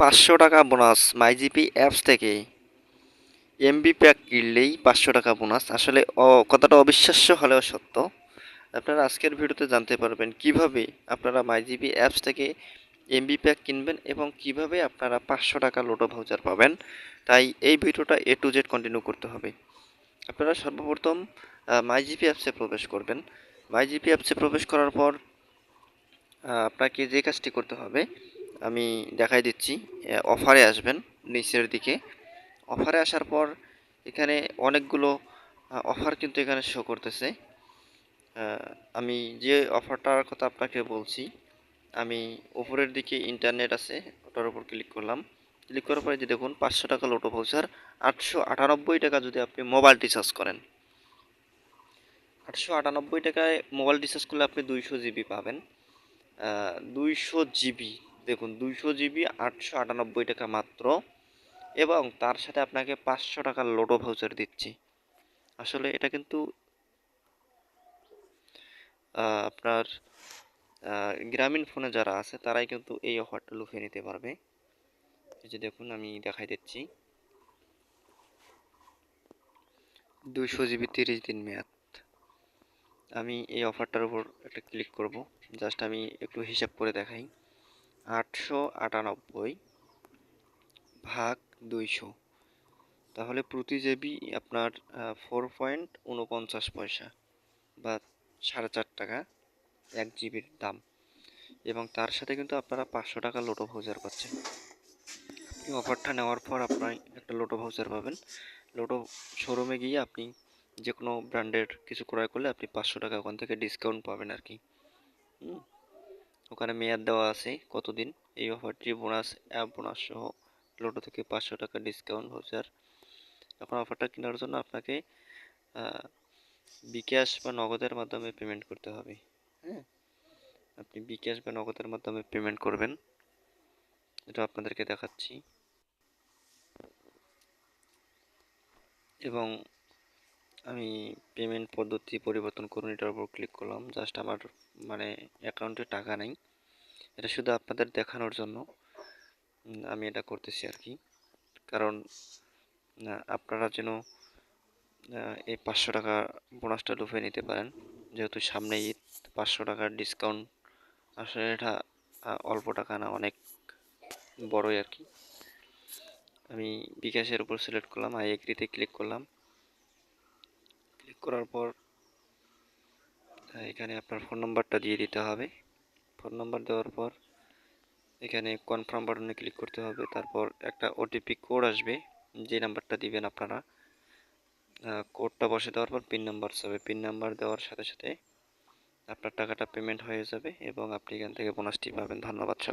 পাঁচশো টাকা bonus MyGP apps থেকে। এমবি প্যাক কিনলেই পাঁচশো টাকা বোনাস। আসলে কথাটা অবিশ্বাস্য হলেও সত্য। আপনারা আজকের ভিডিওতে জানতে পারবেন কীভাবে আপনারা মাইজিপি অ্যাপস থেকে এমবি প্যাক কিনবেন এবং কীভাবে আপনারা পাঁচশো টাকা লোটো ভাউচার পাবেন। তাই এই ভিডিওটা এ টু জেড কন্টিনিউ করতে হবে। আপনারা সর্বপ্রথম মাইজিপি অ্যাপসে প্রবেশ করবেন। মাইজিপি অ্যাপসে প্রবেশ করার পর আপনাকে যে কাজটি করতে হবে আমি দেখাই দিচ্ছি অফারে আসবেন নিচের দিকে। অফারে আসার পর এখানে অনেকগুলো অফার কিন্তু এখানে শো করতেছে। আমি যে অফারটার কথা আপনাকে বলছি, আমি উপরের দিকে ইন্টারনেট আছে, ওটার উপর ক্লিক করলাম। ক্লিক করার পরে যে দেখুন, পাঁচশো টাকা লোটো ভাউচার আটশো আটানব্বই টাকা যদি আপনি মোবাইল রিচার্জ করেন, আটশো আটানব্বই টাকায় মোবাইল রিচার্জ করলে আপনি দুইশো জিবি পাবেন। দুইশো জিবি দেখুন, দুইশো জিবি, আটশো আটানব্বই টাকা মাত্র এবং তার সাথে আপনাকে পাঁচশো টাকার লোটো ভাউচার দিচ্ছি। আসলে এটা কিন্তু আপনার গ্রামীণ ফোনে যারা আছে, তারাই কিন্তু এই অফারটা লুফে নিতে পারবে। এই যে দেখুন, আমি দেখাই দিচ্ছি। দুইশো জিবি তিরিশ দিন মেয়াদ। আমি এই অফারটার উপর একটা ক্লিক করব। জাস্ট আমি একটু হিসাব করে দেখাই। আটশো আটানব্বই ভাগ দুইশো। তাহলে প্রতি জিবি আপনার ফোর পয়েন্ট উনপঞ্চাশ পয়সা বা সাড়ে চার টাকা এক জিবির দাম। এবং তার সাথে কিন্তু আপনারা পাঁচশো টাকা লোটো ভাউচার পাচ্ছেন। আপনি অফারটা নেওয়ার পর আপনার একটা লোটো ভাউচার পাবেন। লোটো শোরুমে গিয়ে আপনি যে কোনো ব্র্যান্ডের কিছু ক্রয় করলে আপনি পাঁচশো টাকা ওখান থেকে ডিসকাউন্ট পাবেন আর কি। হুম। ওখানে মেয়াদ দেওয়া আছে কতদিন? এই অফারটি বোনাস অ্যাপ বোনাস সহ লোটো থেকে পাঁচশো টাকা ডিসকাউন্ট ভাউচার এখন অফারটা কেনার জন্য আপনাকে বিকাশ বা নগদের মাধ্যমে পেমেন্ট করতে হবে। হ্যাঁ? আপনি বিকাশ বা নগদের মাধ্যমে পেমেন্ট করবেন। এটা আপনাদেরকে দেখাচ্ছি। এবং আমি পেমেন্ট পদ্ধতি পরিবর্তন করুন এটার উপর ক্লিক করলাম। জাস্ট আমার মানে অ্যাকাউন্টে টাকা নেই। এটা শুধু আপনাদের দেখানোর জন্য। আমি এটা করতেছি আর কি। কারণ আপনারা যেন এই পাঁচশো টাকা বোনাসটা লুফে নিতে পারেন। যেহেতু সামনে ঈদ, পাঁচশো টাকার ডিসকাউন্ট আসলে এটা অল্প টাকা না, অনেক বড়ই আর কি। আমি বিকাশের উপর সিলেক্ট করলাম। আই এগ্রিতে ক্লিক করলাম। করার পর, এখানে আপনার ফোন নাম্বারটা দিয়ে দিতে হবে। ফোন নাম্বার দেওয়ার পর, এখানে কনফার্ম বাটনে ক্লিক করতে হবে। তারপর একটা ওটিপি কোড আসবে, যে নাম্বারটা দিবেন আপনারা। কোডটা বসে দেওয়ার পর পিন নাম্বার হবে। পিন নাম্বার দেওয়ার সাথে সাথে আপনার টাকাটা পেমেন্ট হয়ে যাবে এবং আপনি এখান থেকে বোনাসটি পাবেন। ধন্যবাদ সবাই